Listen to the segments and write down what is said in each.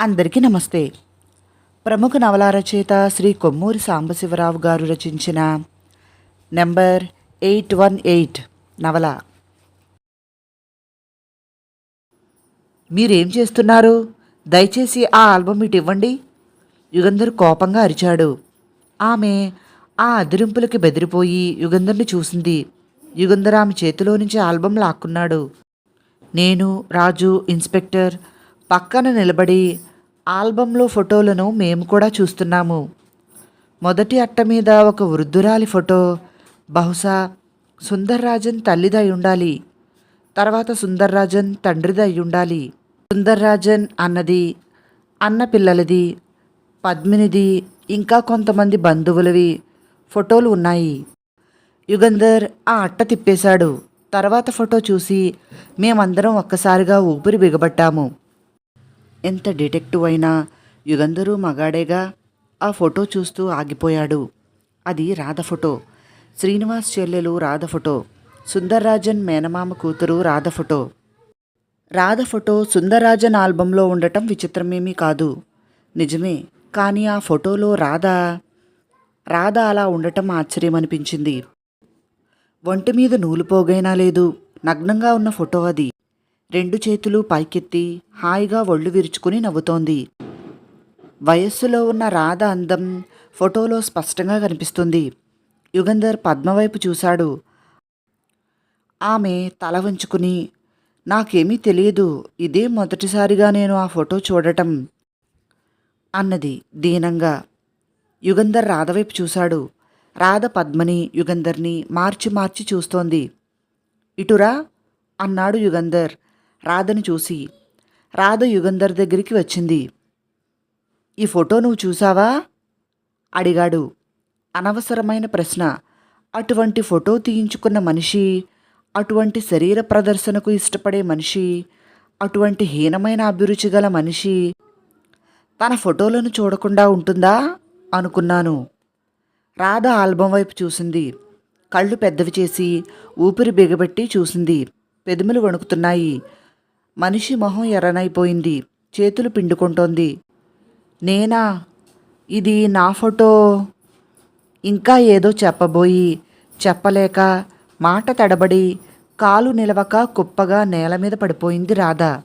అందరికీ నమస్తే. ప్రముఖ నవల రచయిత శ్రీ కొమ్మూరి సాంబశివరావు గారు రచించిన నెంబర్ ఎయిట్ వన్ ఎయిట్ నవల. మీరేం చేస్తున్నారు? దయచేసి ఆ ఆల్బమ్ ఇటు ఇవ్వండి. యుగంధర్ కోపంగా అరిచాడు. ఆమె ఆ అదిరింపులకి బెదిరిపోయి యుగంధర్ని చూసింది. యుగంధర్ ఆమె చేతిలో నుంచి ఆల్బం లాక్కున్నాడు. నేను రాజు ఇన్స్పెక్టర్ పక్కన నిలబడి ఆల్బంలో ఫోటోలను మేము కూడా చూస్తున్నాము. మొదటి అట్ట మీద ఒక వృద్ధురాలి ఫోటో. బహుశా సుందర్రాజన్ తల్లిదై ఉండాలి. తర్వాత సుందర్రాజన్ తండ్రిదై ఉండాలి. సుందర్రాజన్ అన్నది అన్న పిల్లలది పద్మినిది ఇంకా కొంతమంది బంధువులవి ఫోటోలు ఉన్నాయి. యుగంధర్ ఆ అట్ట తిప్పేశాడు. తర్వాత ఫోటో చూసి మేమందరం ఒక్కసారిగా ఊపిరి బిగబట్టాము. ఎంత డిటెక్టివ్ అయినా యుగంధరు మగాడేగా ఆ ఫోటో చూస్తూ ఆగిపోయాడు. అది రాధ ఫోటో. శ్రీనివాస్ చెల్లెలు రాధ ఫోటో. సుందర్రాజన్ మేనమామ కూతురు రాధ ఫోటో. రాధ ఫోటో సుందర్రాజన్ ఆల్బంలో ఉండటం విచిత్రమేమీ కాదు. నిజమే కానీ ఆ ఫోటోలో రాధ రాధ అలా ఉండటం ఆశ్చర్యమనిపించింది. ఒంటి మీద నూలు పోగైనా లేదు. నగ్నంగా ఉన్న ఫోటో అది. రెండు చేతులు పైకెత్తి హాయిగా ఒళ్ళు విరుచుకుని నవ్వుతోంది. వయస్సులో ఉన్న రాధ అందం ఫోటోలో స్పష్టంగా కనిపిస్తుంది. యుగంధర్ పద్మవైపు చూశాడు. ఆమె తల వంచుకుని నాకేమీ తెలియదు. ఇదే మొదటిసారిగా నేను ఆ ఫోటో చూడటం అన్నది దీనంగా. యుగంధర్ రాధవైపు చూశాడు. రాధ పద్మని యుగంధర్ని మార్చి మార్చి చూస్తోంది. ఇటురా అన్నాడు యుగంధర్. రాధను చూసి రాధ యుగంధర్ దగ్గరికి వచ్చింది. ఈ ఫోటో నువ్వు చూసావా? అడిగాడు. అనవసరమైన ప్రశ్న. అటువంటి ఫోటో తీయించుకున్న మనిషి అటువంటి శరీర ప్రదర్శనకు ఇష్టపడే మనిషి అటువంటి హీనమైన అభిరుచి గల మనిషి తన ఫోటోలను చూడకుండా ఉంటుందా? అనుకున్నాను. రాధ ఆల్బం వైపు చూసింది. కళ్ళు పెద్దవి చేసి ఊపిరి బిగబెట్టి చూసింది. పెదములు వణుకుతున్నాయి. మనిషి మొహం ఎర్రనైపోయింది. చేతులు పిండుకుంటోంది. నేనా? ఇది నా ఫోటో. ఇంకా ఏదో చెప్పబోయి చెప్పలేక మాట తడబడి కాలు నిలవక కుప్పగా నేల మీద పడిపోయింది రాధ.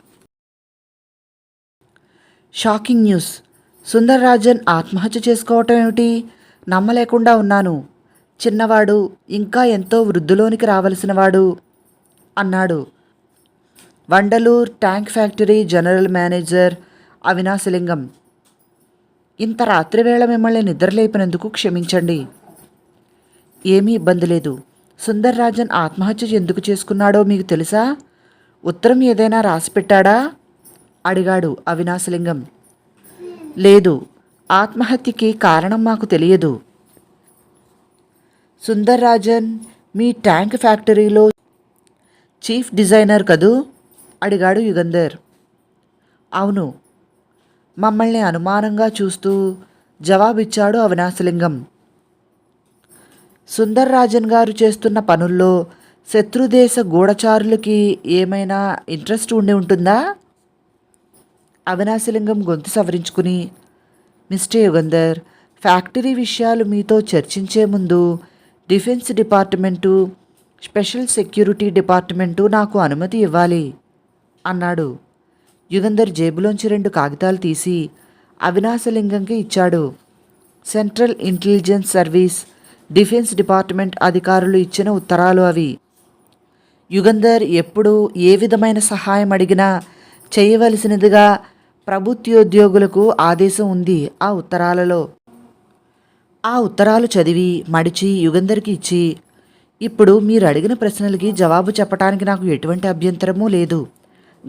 Shocking news. సుందర్రాజన్ ఆత్మహత్య చేసుకోవటం ఏమిటి? నమ్మలేకుండా ఉన్నాను. చిన్నవాడు ఇంకా ఎంతో వృద్ధిలోనికి రావలసినవాడు అన్నాడు. Vandalur tank factory general manager Avinashalingam. ఇంత రాత్రివేళ మిమ్మల్ని నిద్రలేపినందుకు క్షమించండి. ఏమీ ఇబ్బంది లేదు. సుందర్రాజన్ ఆత్మహత్య ఎందుకు చేసుకున్నాడో మీకు తెలుసా? ఉత్తరం ఏదైనా రాసిపెట్టాడా అడిగాడు అవినాశలింగం. లేదు. ఆత్మహత్యకి కారణం మాకు తెలియదు. సుందర్రాజన్ మీ ట్యాంక్ ఫ్యాక్టరీలో చీఫ్ డిజైనర్ కదూ? అడిగాడు యుగంధర్. అవును మమ్మల్ని అనుమానంగా చూస్తూ జవాబిచ్చాడు అవినాశలింగం. సుందర్రాజన్ గారు చేస్తున్న పనుల్లో శత్రుదేశ గూఢచారులకి ఏమైనా ఇంట్రెస్ట్ ఉండి ఉంటుందా? అవినాశలింగం గొంతు సవరించుకుని మిస్టర్ యుగంధర్ ఫ్యాక్టరీ విషయాలు మీతో చర్చించే ముందు defence department special security department నాకు అనుమతి ఇవ్వాలి. అన్నాడు. యుగంధర్ జేబులోంచి రెండు కాగితాలు తీసి అవినాశలింగంకి ఇచ్చాడు. Central intelligence service defence department అధికారులు ఇచ్చిన ఉత్తరాలు అవి. యుగంధర్ ఎప్పుడు ఏ విధమైన సహాయం అడిగినా చేయవలసినదిగా ప్రభుత్వోద్యోగులకు ఆదేశం ఉంది ఆ ఉత్తరాలలో. ఆ ఉత్తరాలు చదివి మడిచి యుగంధర్కి ఇచ్చి ఇప్పుడు మీరు అడిగిన ప్రశ్నలకి జవాబు చెప్పడానికి నాకు ఎటువంటి అభ్యంతరమూ లేదు.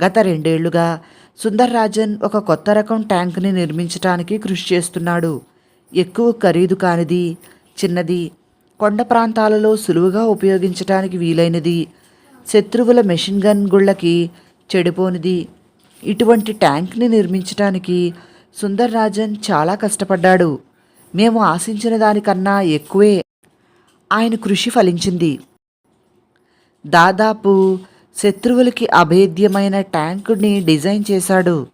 గత రెండేళ్ళుగా సుందర్రాజన్ ఒక కొత్త రకం ట్యాంక్ని నిర్మించడానికి కృషి చేస్తున్నాడు. ఎక్కువ ఖరీదు కానిది చిన్నది కొండ ప్రాంతాలలో సులువుగా ఉపయోగించడానికి వీలైనది శత్రువుల మెషిన్ గన్ గుళ్ళకి చెడిపోనిది. ఇటువంటి ట్యాంక్ని నిర్మించడానికి సుందర్రాజన్ చాలా కష్టపడ్డాడు. మేము ఆశించిన దానికన్నా ఎక్కువే. ఆయన కృషి ఫలించింది. దాదాపు శత్రువులకి అభేద్యమైన ట్యాంకుని డిజైన్ చేశాడు.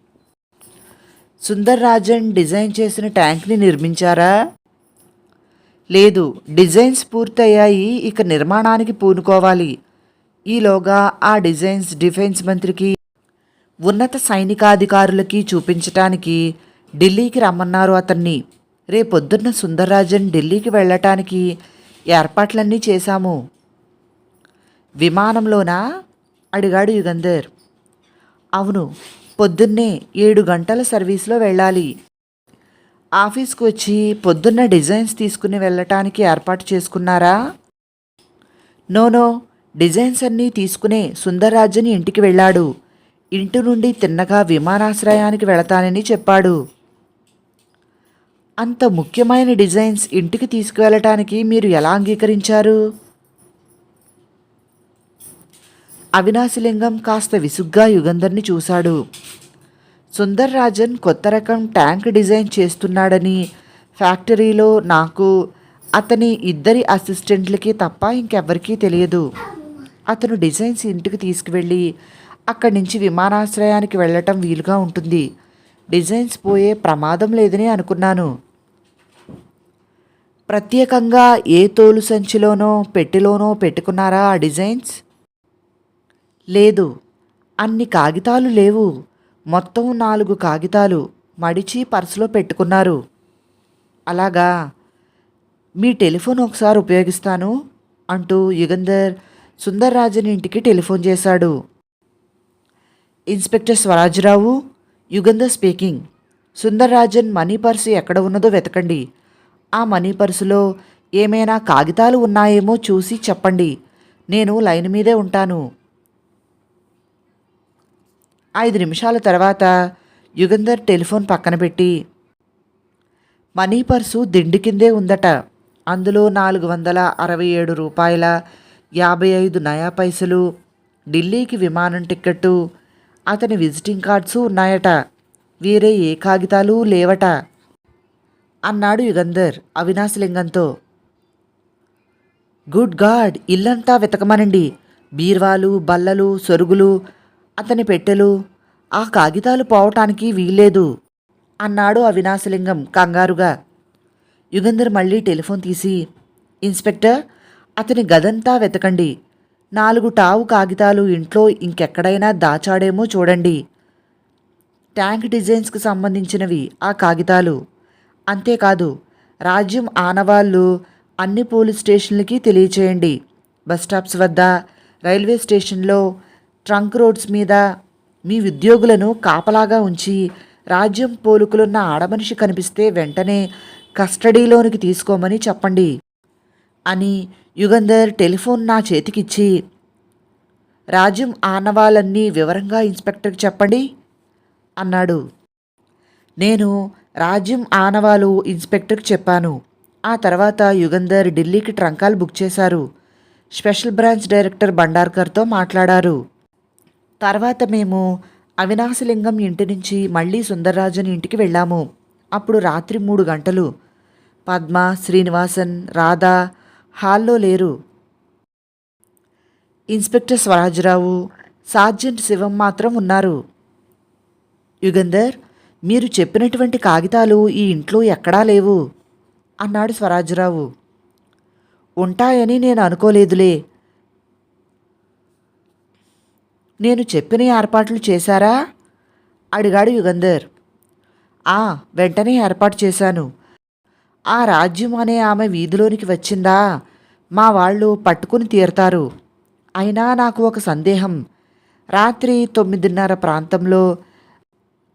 సుందర్ రాజన్ డిజైన్ చేసిన ట్యాంక్ని నిర్మించారా? లేదు డిజైన్స్ పూర్తయ్యాయి ఇక నిర్మాణానికి పూనుకోవాలి. ఈలోగా ఆ డిజైన్స్ డిఫెన్స్ మంత్రికి ఉన్నత సైనికాధికారులకి చూపించటానికి ఢిల్లీకి రమ్మన్నారు అతన్ని. రేపొద్దున్న సుందర్రాజన్ ఢిల్లీకి వెళ్ళటానికి ఏర్పాట్లన్నీ చేశాము. విమానంలోనా? అడిగాడు యుగంధర్. అవును పొద్దున్నే ఏడు గంటల సర్వీస్లో వెళ్ళాలి. ఆఫీస్కి వచ్చి పొద్దున్న డిజైన్స్ తీసుకుని వెళ్ళటానికి ఏర్పాటు చేసుకున్నారా? నోనో డిజైన్స్ అన్నీ తీసుకునే సుందర్రాజుని ఇంటికి వెళ్ళాడు. ఇంటి నుండి తిన్నగా విమానాశ్రయానికి వెళతానని చెప్పాడు. అంత ముఖ్యమైన డిజైన్స్ ఇంటికి తీసుకువెళ్ళటానికి మీరు ఎలా అంగీకరించారు? అవినాశిలింగం కాస్త విసుగ్గా యుగంధర్ని చూశాడు. సుందర్ రాజన్ కొత్త రకం ట్యాంక్ డిజైన్ చేస్తున్నాడని ఫ్యాక్టరీలో నాకు అతని ఇద్దరి అసిస్టెంట్లకి తప్ప ఇంకెవ్వరికీ తెలియదు. అతను డిజైన్స్ ఇంటికి తీసుకువెళ్ళి అక్కడి నుంచి విమానాశ్రయానికి వెళ్ళటం వీలుగా ఉంటుంది. డిజైన్స్ పోయే ప్రమాదం లేదని అనుకున్నాను. ప్రత్యేకంగా ఏ తోలు సంచిలోనో పెట్టెలోనో పెట్టుకున్నారా ఆ డిజైన్స్? లేదు అన్ని కాగితాలు లేవు. మొత్తం నాలుగు కాగితాలు మడిచి పర్సులో పెట్టుకున్నారు. అలాగా మీ టెలిఫోన్ ఒకసారి ఉపయోగిస్తాను అంటూ యుగంధర్ సుందర్రాజన్ ఇంటికి టెలిఫోన్ చేశాడు. Inspector Swarajrao Yugandhar speaking. Sundarrajan money purse ఎక్కడ ఉన్నదో వెతకండి. ఆ మనీ పర్సులో ఏమైనా కాగితాలు ఉన్నాయేమో చూసి చెప్పండి. నేను లైన్ మీదే ఉంటాను. ఐదు నిమిషాల తర్వాత యుగంధర్ టెలిఫోన్ పక్కన పెట్టి మనీ పర్సు దిండు కిందే ఉందట. అందులో నాలుగు వందల అరవై ఏడు రూపాయల యాభై ఐదు నయా పైసలు ఢిల్లీకి విమానం టిక్కెట్టు అతని విజిటింగ్ కార్డ్స్ ఉన్నాయట. వేరే ఏ కాగితాలు లేవట. అన్నాడు యుగంధర్ అవినాశలింగంతో గుడ్ గాడ్ ఇల్లంతా వెతకమనండి. బీర్వాలు బల్లలు సొరుగులు అతని పెట్టెలు ఆ కాగితాలు పోవటానికి వీల్లేదు అన్నాడు అవినాశలింగం కంగారుగా. యుగంధర్ మళ్ళీ టెలిఫోన్ తీసి ఇన్స్పెక్టర్ అతని గదంతా వెతకండి. నాలుగు టావు కాగితాలు ఇంట్లో ఇంకెక్కడైనా దాచాడేమో చూడండి. ట్యాంక్ డిజైన్స్కి సంబంధించినవి ఆ కాగితాలు. అంతేకాదు రాజ్యం ఆనవాళ్ళు అన్ని పోలీస్ స్టేషన్లకి తెలియచేయండి. బస్ స్టాప్స్ వద్ద రైల్వే స్టేషన్లో ట్రంక్ రోడ్స్ మీద మీ ఉద్యోగులను కాపలాగా ఉంచి రాజ్యం పోలుకులున్న ఆడమనిషి కనిపిస్తే వెంటనే కస్టడీలోనికి తీసుకోమని చెప్పండి అని యుగంధర్ టెలిఫోన్ నా చేతికిచ్చి రాజ్యం ఆనవాళ్ళన్నీ వివరంగా ఇన్స్పెక్టర్కి చెప్పండి అన్నాడు. నేను రాజ్యం ఆనవాలు ఇన్స్పెక్టర్కి చెప్పాను. ఆ తర్వాత యుగంధర్ ఢిల్లీకి ట్రంకాలు బుక్ చేశారు. స్పెషల్ బ్రాంచ్ డైరెక్టర్ భండార్కర్తో మాట్లాడారు. తర్వాత మేము అవినాశలింగం ఇంటి నుంచి మళ్ళీ సుందర్రాజుని ఇంటికి వెళ్ళాము. అప్పుడు రాత్రి మూడు గంటలు. పద్మ శ్రీనివాసన్ రాధా హాల్లో లేరు. ఇన్స్పెక్టర్ స్వరాజరావు సార్జెంట్ శివం మాత్రం ఉన్నారు. యుగంధర్ మీరు చెప్పినటువంటి కాగితాలు ఈ ఇంట్లో ఎక్కడా లేవు అన్నాడు స్వరాజరావు. ఉంటాయని నేను అనుకోలేదులే. నేను చెప్పిన ఏర్పాట్లు చేశారా? అడిగాడు యుగంధర్. ఆ వెంటనే ఏర్పాటు చేశాను. ఆ రాజ్యం అనే ఆమె వీధిలోనికి వచ్చిందా? మా వాళ్ళు పట్టుకుని తీరతారు. అయినా నాకు ఒక సందేహం. రాత్రి తొమ్మిదిన్నర ప్రాంతంలో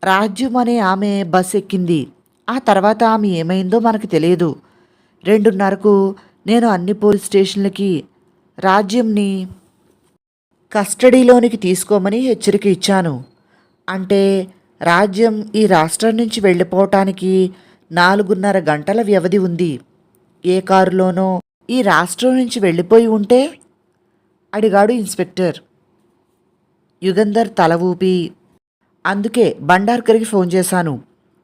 రాజ్యం అనే ఆమె బస్ ఎక్కింది. ఆ తర్వాత ఆమె ఏమైందో మనకు తెలియదు. రెండున్నరకు నేను అన్ని పోలీస్ స్టేషన్లకి రాజ్యంని కస్టడీలోనికి తీసుకోమని హెచ్చరిక ఇచ్చాను. అంటే రాజ్యం ఈ రాష్ట్రం నుంచి వెళ్ళిపోవటానికి నాలుగున్నర గంటల వ్యవధి ఉంది. ఏ కారులోనో ఈ రాష్ట్రం నుంచి వెళ్ళిపోయి ఉంటే? అడిగాడు ఇన్స్పెక్టర్. యుగంధర్ తల ఊపి అందుకే బండార్కర్కి ఫోన్ చేశాను.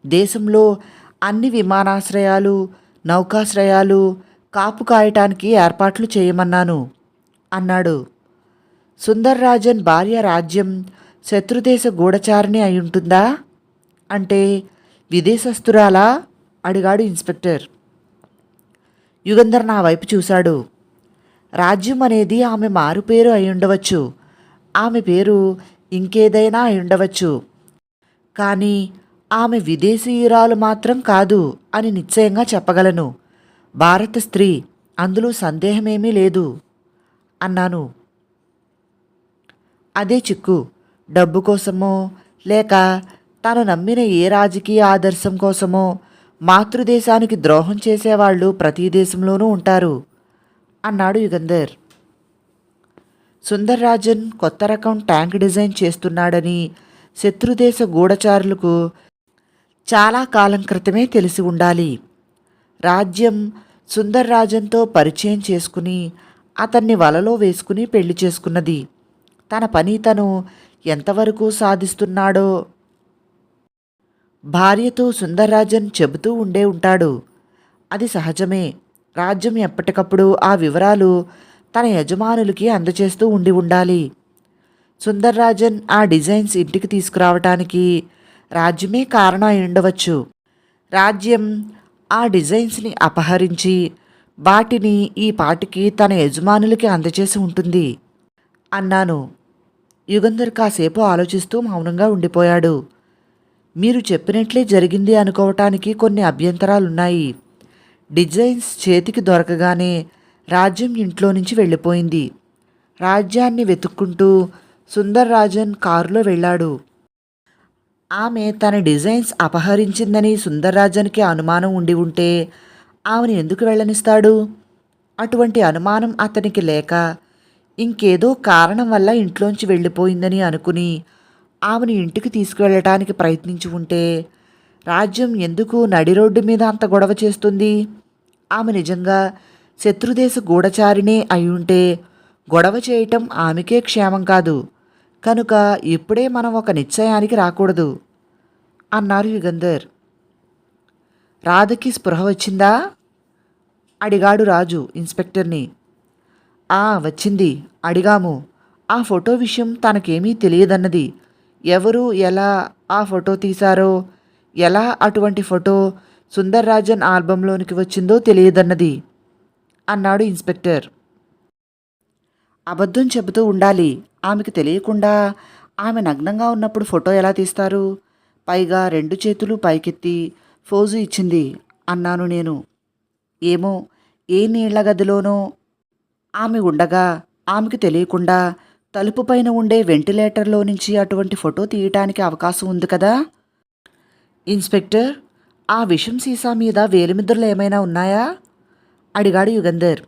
దేశంలో అన్ని విమానాశ్రయాలు నౌకాశ్రయాలు కాపు కాయటానికి ఏర్పాట్లు చేయమన్నాను అన్నాడు. సుందర్రాజన్ భార్య రాజ్యం శత్రుదేశ గూఢచారిణి అయి ఉంటుందా అంటే విదేశస్తురాలా అడిగాడు ఇన్స్పెక్టర్. యుగంధర్ నా వైపు చూశాడు. రాజ్యం అనేది ఆమె మారుపేరు అయి ఉండవచ్చు ఆమె పేరు ఇంకేదైనా అయి ఉండవచ్చు కానీ ఆమె విదేశీయురాలు మాత్రం కాదు అని నిశ్చయంగా చెప్పగలను. భారత స్త్రీ అందులో సందేహమేమీ లేదు అన్నాను. అదే చిక్కు. డబ్బు కోసమో లేక తను నమ్మిన ఏ రాజకీయ ఆదర్శం కోసమో మాతృదేశానికి ద్రోహం చేసేవాళ్ళు ప్రతి దేశంలోనూ ఉంటారు. అన్నాడు యుగంధర్. సుందర్ రాజన్ కొత్త రకం ట్యాంక్ డిజైన్ చేస్తున్నాడని శత్రుదేశ గూఢచారులకు చాలా కాలం క్రితమే తెలిసి ఉండాలి. రాజ్యం సుందర్ రాజన్తో పరిచయం చేసుకుని అతన్ని వలలో వేసుకుని పెళ్ళి చేసుకున్నది. తన పని తను ఎంతవరకు సాధిస్తున్నాడో. భార్యతో సుందర్రాజన్ చెబుతూ ఉండే ఉంటాడు. అది సహజమే. రాజ్యం ఎప్పటికప్పుడు ఆ వివరాలు తన యజమానులకి అందచేస్తూ ఉండి ఉండాలి. సుందర్రాజన్ ఆ డిజైన్స్ ఇంటికి తీసుకురావటానికి రాజ్యమే కారణం అయి ఉండవచ్చు. రాజ్యం ఆ డిజైన్స్ని అపహరించి వాటిని ఈ పాటికి తన యజమానులకి అందచేసి ఉంటుంది. అన్నాను. యుగంధర్ కాసేపు ఆలోచిస్తూ మౌనంగా ఉండిపోయాడు. మీరు చెప్పినట్లే జరిగింది అనుకోవటానికి కొన్ని అభ్యంతరాలున్నాయి. డిజైన్స్ చేతికి దొరకగానే రాజ్యం ఇంట్లో నుంచి వెళ్ళిపోయింది. రాజ్యాన్ని వెతుక్కుంటూ సుందర్ రాజన్ కారులో వెళ్ళాడు. ఆమె తన డిజైన్స్ అపహరించిందని సుందర్రాజన్కి అనుమానం ఉండి ఉంటే ఆమెను ఎందుకు వెళ్ళనిస్తాడు? అటువంటి అనుమానం అతనికి లేక ఇంకేదో కారణం వల్ల ఇంట్లోంచి వెళ్ళిపోయిందని అనుకుని ఆమెను ఇంటికి తీసుకువెళ్ళటానికి ప్రయత్నించి ఉంటే రాజ్యం ఎందుకు నడి రోడ్డు మీద అంత గొడవ చేస్తుంది? ఆమె నిజంగా శత్రుదేశ గూఢచారినే అయి ఉంటే గొడవ చేయటం ఆమెకే క్షేమం కాదు. కనుక ఇప్పుడే మనం ఒక నిశ్చయానికి రాకూడదు అన్నారు యుగంధర్. రాధకి స్పృహ వచ్చిందా? అడిగాడు రాజు ఇన్స్పెక్టర్ని. ఆ వచ్చింది. అడిగాము. ఆ ఫోటో విషయం తనకేమీ తెలియదన్నది. ఎవరు ఎలా ఆ ఫోటో తీశారో ఎలా అటువంటి ఫోటో సుందర్ రాజన్ ఆల్బంలోనికి వచ్చిందో తెలియదన్నది అన్నాడు ఇన్స్పెక్టర్. అబద్ధం చెబుతూ ఉండాలి. ఆమెకు తెలియకుండా ఆమె నగ్నంగా ఉన్నప్పుడు ఫోటో ఎలా తీస్తారు? పైగా రెండు చేతులు పైకెత్తి ఫోజు ఇచ్చింది అన్నాను నేను. ఏమో ఏ నీళ్ళ గదిలోనో ఆమె ఉండగా ఆమెకు తెలియకుండా తలుపు పైన ఉండే వెంటిలేటర్లో నుంచి అటువంటి ఫోటో తీయటానికి అవకాశం ఉంది కదా? ఇన్స్పెక్టర్ ఆ విషం సీసా మీద వేలిముద్రలు ఏమైనా ఉన్నాయా? అడిగాడు యుగంధర్.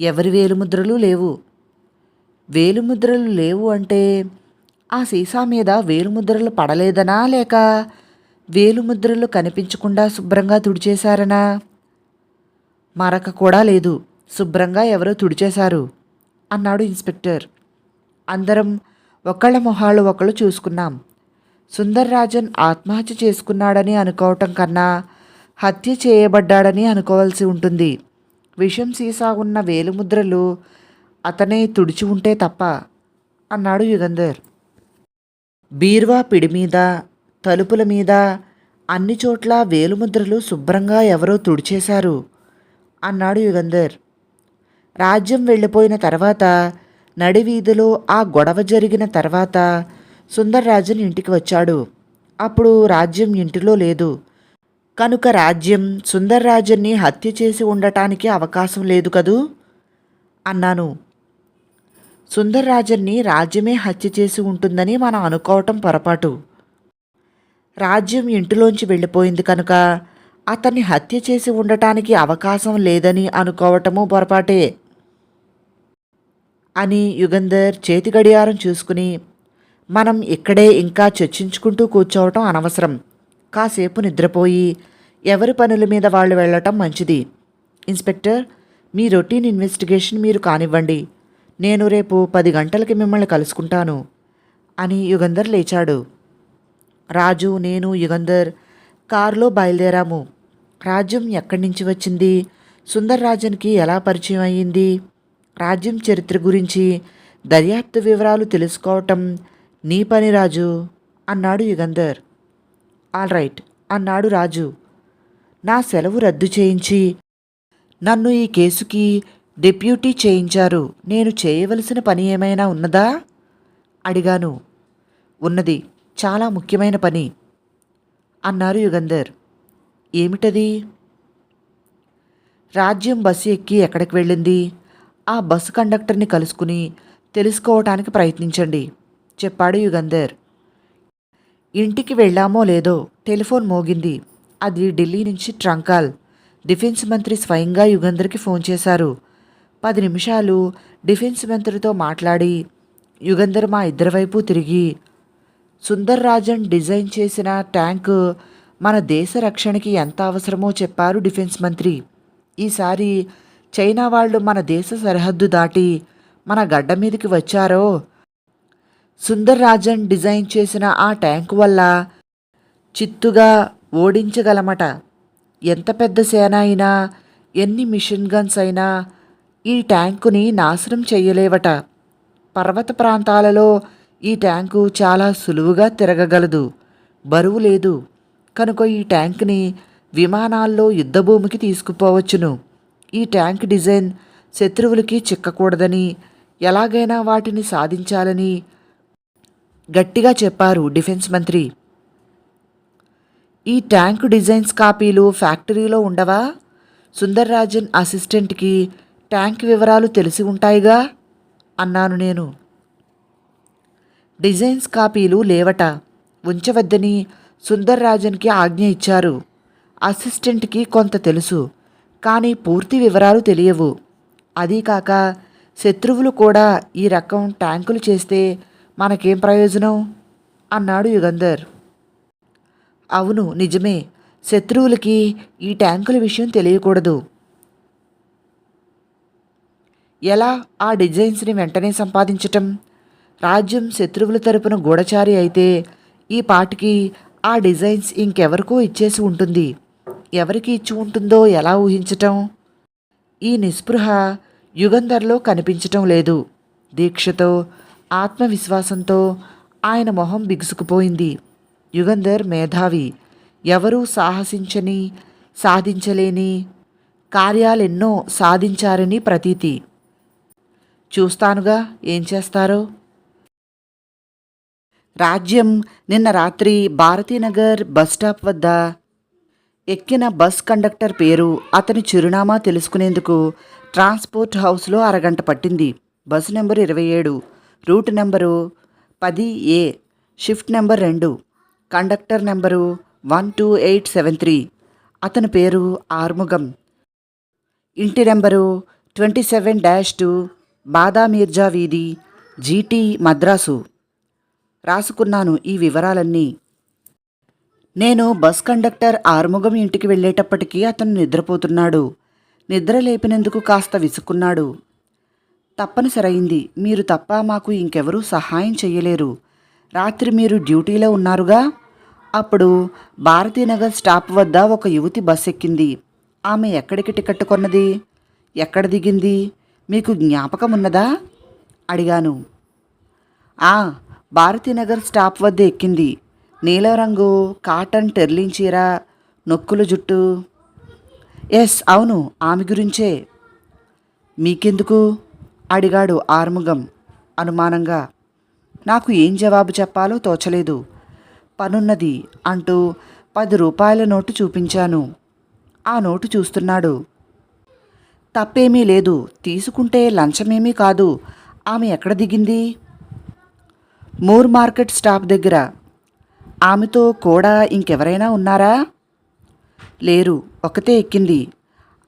ఎవరి వేలిముద్రలు లేవు? వేలుముద్రలు లేవు అంటే ఆ సీసా మీద వేలుముద్రలు పడలేదనా లేక వేలుముద్రలు కనిపించకుండా శుభ్రంగా తుడిచేశారనా? మరక కూడా లేదు. శుభ్రంగా ఎవరో తుడిచేశారు అన్నాడు ఇన్స్పెక్టర్. అందరం ఒకళ్ళ మొహాలు ఒకళ్ళు చూసుకున్నాం. సుందర్ రాజన్ ఆత్మహత్య చేసుకున్నాడని అనుకోవటం కన్నా హత్య చేయబడ్డాడని అనుకోవాల్సి ఉంటుంది. విషం సీసా ఉన్న వేలుముద్రలు అతనే తుడిచి ఉంటే తప్ప అన్నాడు యుగంధర్. బీర్వా పిడి మీద తలుపుల మీద అన్ని చోట్ల వేలుముద్రలు శుభ్రంగా ఎవరో తుడిచేశారు అన్నాడు యుగంధర్. రాజ్యం వెళ్ళిపోయిన తర్వాత నడివీధిలో ఆ గొడవ జరిగిన తర్వాత సుందర్రాజన్ ఇంటికి వచ్చాడు. అప్పుడు రాజ్యం ఇంటిలో లేదు. కనుక రాజ్యం సుందర్రాజన్ని హత్య చేసి ఉండటానికి అవకాశం లేదు కదూ? అన్నాను. సుందర్రాజన్ని రాజ్యమే హత్య చేసి ఉంటుందని మనం అనుకోవటం పొరపాటు. రాజ్యం ఇంటిలోంచి వెళ్ళిపోయింది కనుక అతన్ని హత్య చేసి ఉండటానికి అవకాశం లేదని అనుకోవటము పొరపాటే. అని యుగంధర్ చేతి గడియారం చూసుకుని మనం ఇక్కడే ఇంకా చర్చించుకుంటూ కూర్చోవటం అనవసరం. కాసేపు నిద్రపోయి ఎవరి పనుల మీద వాళ్ళు వెళ్ళటం మంచిది. ఇన్స్పెక్టర్ మీ రొటీన్ ఇన్వెస్టిగేషన్ మీరు కానివ్వండి. నేను రేపు పది గంటలకి మిమ్మల్ని కలుసుకుంటాను అని యుగంధర్ లేచాడు. రాజు నేను యుగంధర్ కారులో బయలుదేరాము. రాజ్యం ఎక్కడి నుంచి వచ్చింది? సుందర్రాజన్కి ఎలా పరిచయం అయ్యింది? రాజ్యం చరిత్ర గురించి దర్యాప్తు వివరాలు తెలుసుకోవటం నీ పని రాజు అన్నాడు యుగంధర్. ఆల్ రైట్ అన్నాడు రాజు. నా సెలవు రద్దు చేయించి నన్ను ఈ కేసుకి డిప్యూటీ చేయించారు. నేను చేయవలసిన పని ఏమైనా ఉన్నదా? అడిగాను. ఉన్నది. చాలా ముఖ్యమైన పని అన్నారు యుగంధర్. ఏమిటది? రాజ్యం బస్సు ఎక్కి ఎక్కడికి వెళ్ళింది? ఆ బస్సు కండక్టర్ని కలుసుకుని తెలుసుకోవటానికి ప్రయత్నించండి చెప్పాడు యుగంధర్. ఇంటికి వెళ్ళామో లేదో టెలిఫోన్ మోగింది. అది ఢిల్లీ నుంచి ట్రంకాల్. డిఫెన్స్ మంత్రి స్వయంగా యుగంధర్కి ఫోన్ చేశారు. పది నిమిషాలు డిఫెన్స్ మంత్రితో మాట్లాడి యుగంధర్ మా ఇద్దరి వైపు తిరిగి సుందర్ రాజన్ డిజైన్ చేసిన ట్యాంకు మన దేశ రక్షణకి ఎంత అవసరమో చెప్పారు డిఫెన్స్ మంత్రి. ఈసారి చైనా వాళ్ళు మన దేశ సరిహద్దు దాటి మన గడ్డ మీదకి వచ్చారో? సుందర్ రాజన్ డిజైన్ చేసిన ఆ ట్యాంకు వల్ల చిత్తుగా ఓడించగలమట. ఎంత పెద్ద సేన అయినా ఎన్ని మిషన్ గన్స్ అయినా ఈ ట్యాంకుని నాశనం చెయ్యలేవట. పర్వత ప్రాంతాలలో ఈ ట్యాంకు చాలా సులువుగా తిరగగలదు. బరువు లేదు. కనుక ఈ ట్యాంక్ని విమానాల్లో యుద్ధభూమికి తీసుకుపోవచ్చును. ఈ ట్యాంక్ డిజైన్ శత్రువులకి చిక్కకూడదని ఎలాగైనా వాటిని సాధించాలని గట్టిగా చెప్పారు డిఫెన్స్ మంత్రి. ఈ ట్యాంక్ డిజైన్స్ కాపీలు ఫ్యాక్టరీలో ఉండవా? సుందర్ రాజన్ అసిస్టెంట్కి ట్యాంక్ వివరాలు తెలిసి ఉంటాయిగా? అన్నాను నేను. డిజైన్స్ కాపీలు లేవట. ఉంచవద్దని సుందర్ రాజన్కి ఆజ్ఞ ఇచ్చారు. అసిస్టెంట్కి కొంత తెలుసు. కానీ పూర్తి వివరాలు తెలియవు. అదీ కాక శత్రువులు కూడా ఈ రకం ట్యాంకులు చేస్తే మనకేం ప్రయోజనం? అన్నాడు యుగంధర్. అవును నిజమే. శత్రువులకి ఈ ట్యాంకుల విషయం తెలియకూడదు. ఎలా ఆ డిజైన్స్ని వెంటనే సంపాదించటం? రాజ్యం శత్రువుల తరపున గూఢచారి అయితే ఈ పాటికి ఆ డిజైన్స్ ఇంకెవరికో ఇచ్చేసి ఉంటుంది. ఎవరికి ఇచ్చి ఉంటుందో ఎలా ఊహించటం? ఈ నిస్పృహ యుగంధర్లో కనిపించటం లేదు. దీక్షతో ఆత్మవిశ్వాసంతో ఆయన మొహం బిగుసుకుపోయింది. యుగంధర్ మేధావి. ఎవరూ సాహసించని సాధించలేని కార్యాలెన్నో సాధించారని ప్రతీతి. చూస్తానుగా ఏం చేస్తారో. రాజ్యం నిన్న రాత్రి భారతీనగర్ బస్టాప్ వద్ద ఎక్కిన బస్ కండక్టర్ పేరు అతని చిరునామా తెలుసుకునేందుకు ట్రాన్స్పోర్ట్ హౌస్లో అరగంట పట్టింది. బస్సు నెంబరు ఇరవై ఏడు రూట్ నెంబరు పది ఏ షిఫ్ట్ నెంబర్ రెండు conductor number one two eight seven three. అతని పేరు ఆర్ముగం. ఇంటి number twenty seven dash two Badamirza వీధి జీటీ మద్రాసు. రాసుకున్నాను ఈ వివరాలన్నీ. నేను బస్ కండక్టర్ ఆరుముగం ఇంటికి వెళ్ళేటప్పటికీ అతను నిద్రపోతున్నాడు. నిద్ర లేపినందుకు కాస్త విసుక్కున్నాడు. తప్పనిసరైంది. మీరు తప్ప మాకు ఇంకెవరూ సహాయం చేయలేరు రాత్రి మీరు డ్యూటీలో ఉన్నారుగా? అప్పుడు భారతీనగర్ స్టాప్ వద్ద ఒక యువతి బస్ ఎక్కింది. ఆమె ఎక్కడికి టికెట్ కొన్నది? ఎక్కడ దిగింది? మీకు జ్ఞాపకం ఉన్నదా? అడిగాను. ఆ భారతీనగర్ స్టాప్ వద్ద ఎక్కింది. నీలం రంగు కాటన్ టెర్లిన్ చీర నొక్కుల జుట్టు. ఎస్ అవును ఆమె గురించే. మీకెందుకు? అడిగాడు ఆర్ముగం అనుమానంగా. నాకు ఏం జవాబు చెప్పాలో తోచలేదు. పనున్నది అంటూ పది రూపాయల నోటు చూపించాను. ఆ నోటు చూస్తున్నాడు. తప్పేమీ లేదు తీసుకుంటే లంచమేమీ కాదు. ఆమె ఎక్కడ దిగింది? మూర్ మార్కెట్ స్టాప్ దగ్గర. ఆమెతో కూడా ఇంకెవరైనా ఉన్నారా? లేరు. ఒక్కతే ఎక్కింది.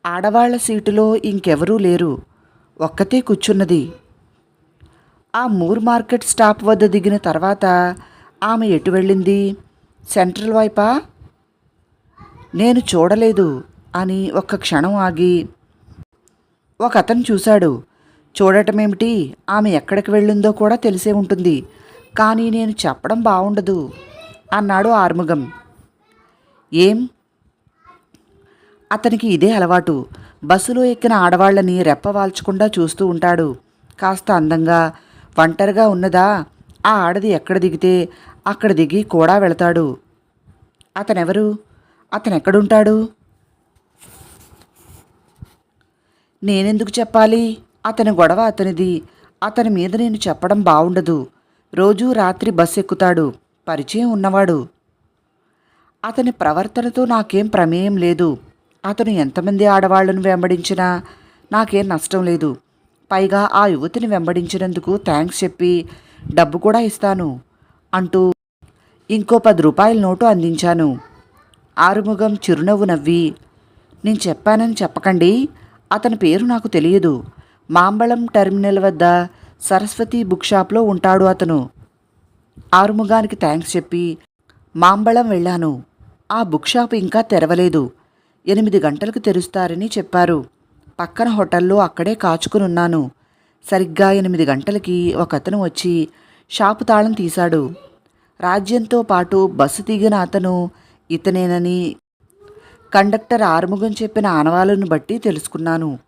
ఆడవాళ్ళ సీటులో ఇంకెవరూ లేరు. ఒక్కతే కూర్చున్నది. ఆ మూర్ మార్కెట్ స్టాప్ వద్ద దిగిన తర్వాత ఆమె ఎటు వెళ్ళింది? సెంట్రల్ వైపా? నేను చూడలేదు అని ఒక్క క్షణం ఆగి ఒక అతను చూశాడు. చూడటమేమిటి? ఆమె ఎక్కడికి వెళ్ళిందో కూడా తెలిసే ఉంటుంది. కానీ నేను చెప్పడం బాగుండదు అన్నాడు ఆర్ముగం. ఏం? అతనికి ఇదే అలవాటు. బస్సులో ఎక్కిన ఆడవాళ్ళని రెప్పవాల్చకుండా చూస్తూ ఉంటాడు. కాస్త అందంగా ఒంటరిగా ఉన్నదా? ఆ ఆడది ఎక్కడ దిగితే అక్కడ దిగి కూడా వెళతాడు. అతనెవరు? అతనెక్కడుంటాడు? నేనెందుకు చెప్పాలి? అతని గొడవ అతనిది. అతని మీద నేను చెప్పడం బావుండదు. రోజూ రాత్రి బస్సు ఎక్కుతాడు. పరిచయం ఉన్నవాడు. అతని ప్రవర్తనతో నాకేం ప్రమేయం లేదు. అతను ఎంతమంది ఆడవాళ్ళను వెంబడించినా నాకేం నష్టం లేదు. పైగా ఆ యువతిని వెంబడించినందుకు థ్యాంక్స్ చెప్పి డబ్బు కూడా ఇస్తాను అంటూ ఇంకో పది రూపాయల నోటు అందించాను. ఆరుముఖం చిరునవ్వు నవ్వి నేను చెప్పానని చెప్పకండి. అతని పేరు నాకు తెలియదు. మాంబళం టెర్మినల్ వద్ద సరస్వతి బుక్ షాప్లో ఉంటాడు అతను. ఆరుముగానికి థ్యాంక్స్ చెప్పి మాంబళం వెళ్ళాను. ఆ బుక్ షాప్ ఇంకా తెరవలేదు. ఎనిమిది గంటలకు తెరుస్తారని చెప్పారు. పక్కన హోటల్లో అక్కడే కాచుకునున్నాను. సరిగ్గా ఎనిమిది గంటలకి ఒకతను వచ్చి షాపు తాళం తీశాడు. రాజ్యంతో పాటు బస్సు దిగిన అతను ఇతనేనని కండక్టర్ ఆరుముగం చెప్పిన ఆనవాలను బట్టి తెలుసుకున్నాను.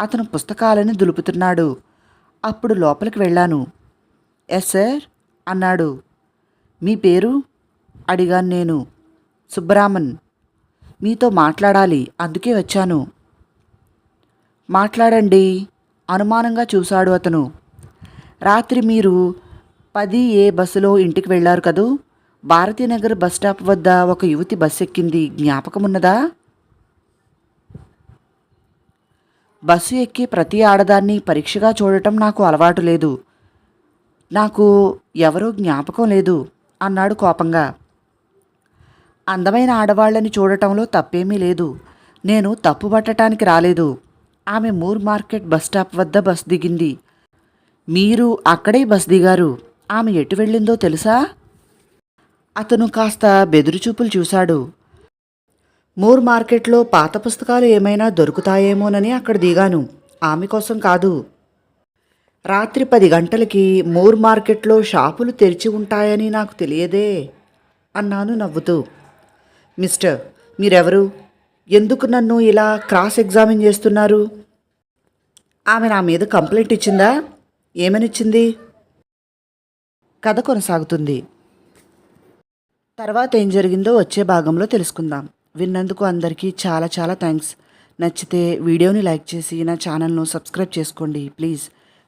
అతను పుస్తకాలను దులుపుతున్నాడు. అప్పుడు లోపలికి వెళ్ళాను. Yes sir? అన్నాడు. మీ పేరు? అడిగాను నేను. సుబ్బరామన్. మీతో మాట్లాడాలి అందుకే వచ్చాను. మాట్లాడండి. అనుమానంగా చూశాడు అతను. రాత్రి మీరు పది ఏ బస్సులో ఇంటికి వెళ్ళారు కదూ? భారతీనగర్ బస్ స్టాప్ వద్ద ఒక యువతి బస్సు ఎక్కింది జ్ఞాపకమున్నదా? బస్సు ఎక్కి ప్రతి ఆడదాన్ని పరీక్షగా చూడటం నాకు అలవాటు లేదు. నాకు ఎవరో జ్ఞాపకం లేదు అన్నాడు కోపంగా. అందమైన ఆడవాళ్ళని చూడటంలో తప్పేమీ లేదు. నేను తప్పు పట్టడానికి రాలేదు. ఆమె మూర్ మార్కెట్ బస్ స్టాప్ వద్ద బస్ దిగింది. మీరు అక్కడే బస్ దిగారు. ఆమె ఎటు వెళ్ళిందో తెలుసా? అతను కాస్త బెదురుచూపులు చూశాడు. మూర్ మార్కెట్లో పాత పుస్తకాలు ఏమైనా దొరుకుతాయేమోనని అక్కడ దిగాను. ఆమె కోసం కాదు. రాత్రి పది గంటలకి మూర్ మార్కెట్లో షాపులు తెరిచి ఉంటాయని నాకు తెలియదే అన్నాను నవ్వుతూ. మిస్టర్ మీరెవరు? ఎందుకు నన్ను ఇలా క్రాస్ ఎగ్జామిన్ చేస్తున్నారు? ఆమె నా మీద కంప్లైంట్ ఇచ్చిందా? ఏమనిచ్చింది? కథ కొనసాగుతుంది. తర్వాత ఏం జరిగిందో వచ్చే భాగంలో తెలుసుకుందాం. విన్నందుకు అందరికీ చాలా చాలా థ్యాంక్స్. నచ్చితే వీడియోని లైక్ చేసి నా ఛానల్ను సబ్స్క్రైబ్ చేసుకోండి ప్లీజ్.